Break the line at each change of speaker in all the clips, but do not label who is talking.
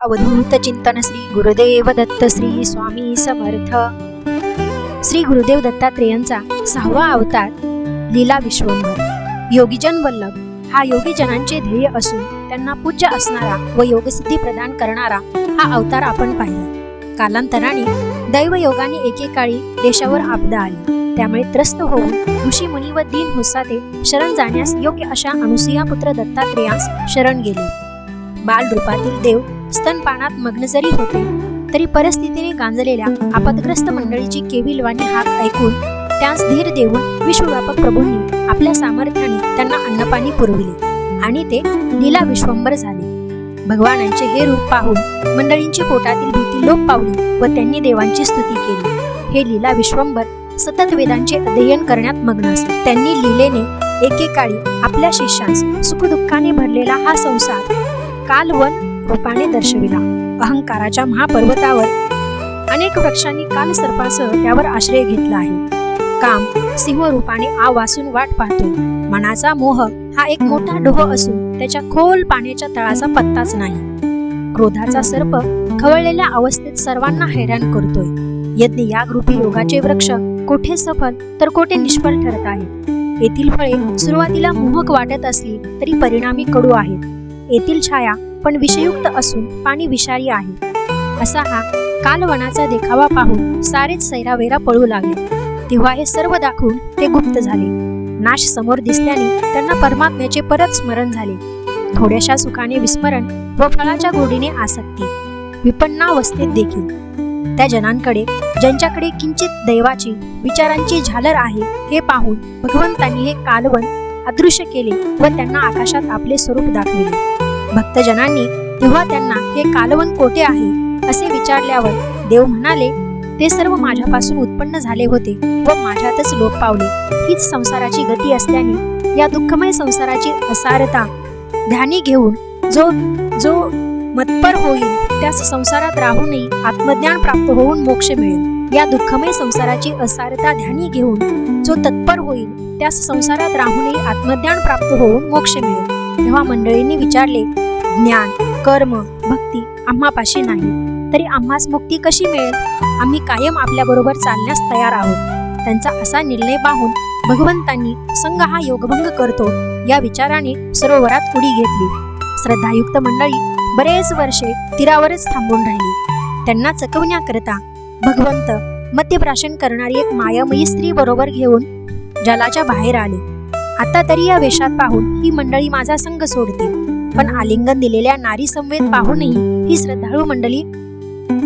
अवधूत चिंतन श्री गुरुदेव दत्त श्री स्वामी समर्थ. श्री गुरुदेव दत्तात्रेयांचा सहावा अवतार लीला विश्वंभर. योगीजन वल्लभ हा योगीजनांचे ध्येय असून त्यांना पूज्य असणारा व योगसिद्धी प्रदान करणारा हा अवतार आपण पाहिला. कालांतराने दैवयोगाने एकेकाळी देशावर आपदा आली. त्यामुळे त्रस्त होऊन ऋषी मुनी व दीन हुसाते शरण जाण्यास योग्य अशा अनुसुया पुत्र दत्तात्रेयास शरण गेले. बाल रूपातील देव स्तनपानात मग्न जरी होते तरी परिस्थितीने गांजलेल्या आपदग्रस्त मंडळीची केविलवाणी हाक ऐकून त्यास धीर देऊन विश्वव्यापक प्रभूंनी आपल्या सामर्थ्याने त्यांना अन्नपाणी पुरविले आणि ते लीला विश्वंभर झाले. भगवानांचे हे रूप पाहून मंडळींची पोटातील भीती लोप पावली व त्यांनी देवांची स्तुती केली. हे लीला विश्वंभर सतत वेदांचे अध्ययन करण्यात मग्न असत. त्यांनी लीलेने एकेकाळी आपल्या शिष्यास सुखदुःखाने भरलेला हा संसार कालवन रूपाने दर्शविला. अहंकाराच्या महापर्वतावर अनेक वृक्षांनी कालसर्पासह त्यावर आश्रय घेतला आहे. काम सिंह रूपाने आ वासून वाट पाहतो. मनाचा मोह हा एक मोठा डोह असून त्याच्या खोल पाण्याच्या तळाचा पत्ताच नाही. क्रोधाचा सर्प खवळलेल्या अवस्थेत सर्वांना हैराण करतोय. यज्ञ याग रूपी योगाचे वृक्ष कोठे सफल तर कोठे निष्फळ ठरत आहेत? येथील फळे सुरुवातीला मोहक वाटत असली तरी परिणामी कडू आहेत. येथील छाया पण विषयुक्त असून पाणी विषारी आहे. असा हा कालवनाचा देखावा पाहून सारेच सैरावेरा पळू लागले. तेव्हा हे सर्व दाखवून ते गुप्त झाले. नाश समोर दिसल्याने त्यांना परमात्म्याचे परत स्मरण झाले. थोड्याशा सुखाने विस्मरण व फळाच्या गोडीने आसक्ती विपन्नावस्थेत देखील. त्या जनांकडे ज्यांच्याकडे किंचित दैवाची विचारांची झालर आहे हे पाहून भगवंतांनी हे कालवण अदृश्य केले व त्यांना आकाशात आपले स्वरूप दाखविले. भक्तजनांनी तेव्हा त्यांना हे कालवन कोठे आहे? असे विचारल्यावर देव म्हणाले ते सर्व माझ्यापासून उत्पन्न झाले होते व माझ्यातच लोप पावले. हीच संसाराची गती असल्याने या दुःखमय संसाराची असारता ध्यानी घेऊन जो जो मतपर होईल त्यास संसारात राहूनही आत्मज्ञान प्राप्त होऊन मोक्ष मिळेल. या दुःखमय संसाराची असारता ध्यानी घेऊन जो तत्पर होईल त्यास संसारात राहूनही आत्मज्ञान प्राप्त होऊन मोक्ष मिळेल. तेव्हा मंडळींनी विचारले ज्ञान कर्म भक्ती आम्हापाशी नाही. तरी आम्हास मुक्ती कशी मिळेल? आम्ही कायम आपल्याबरोबर चालण्यास तयार आहोत. त्यांचा असा निर्णय पाहून भगवंतांनी संघ हा योगभंग करतो या विचाराने सरोवरात उडी घेतली. श्रद्धायुक्त मंडळी बरेच वर्षे तीरावरच थांबून राहिली. त्यांना चकवण्याकरता भगवंत मध्यप्राशन करणारी एक मायामयी स्त्री बरोबर घेऊन जलाच्या बाहेर आले. आता तरी या वेशात पाहून ही मंडळी माझा संघ सोडतील. पण आलिंगन दिलेल्या नारी संवेद पाहूनही ही श्रद्धाळू मंडळी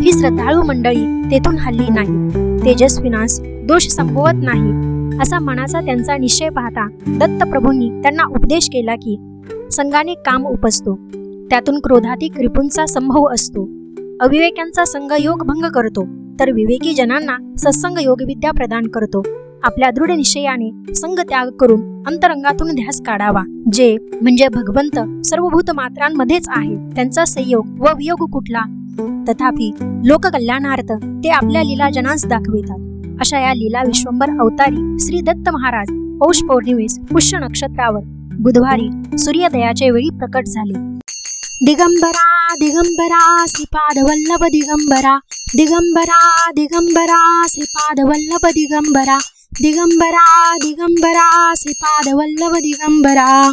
ही श्रद्धाळू मंडळी तेथून हल्ली नाही. तेजस्विनास दोष संभवत नाही असा मनाचा त्यांचा निश्चय पाहता दत्तप्रभूंनी त्यांना उपदेश केला की संघाने काम उपसतो. त्यातून क्रोधातिक रिपूंचा संभव असतो. अविवेक्यांचा संघ योग भंग करतो तर विवेकी जनांना सत्संग योगविद्या प्रदान करतो. आपल्या दृढ निश्चयाने संघ त्याग करून अंतरंगातून ध्यास काढावा. जे म्हणजे भगवंत सर्वभूत मात्रांमध्येच आहे. त्यांचा संयोग व वियोग कुठला? तथापि लोककल्याणार्थ ते आपल्या लीला जनांस दाखवितात. अशा या लीला विश्वंभर अवतारी श्री दत्त महाराज पौष पौर्णिमेस पुष्य नक्षत्रावर बुधवारी सूर्योदयाच्या वेळी प्रकट झाले. दिगंबरा दिगंबरा श्रीपाद वल्लभ दिगंबरा. दिगंबरा दिगंबरा श्रीपाद वल्लभ दिगंबरा. दिगंबरा दिगंबरा श्रीपाद वल्लभ दिगंबरा.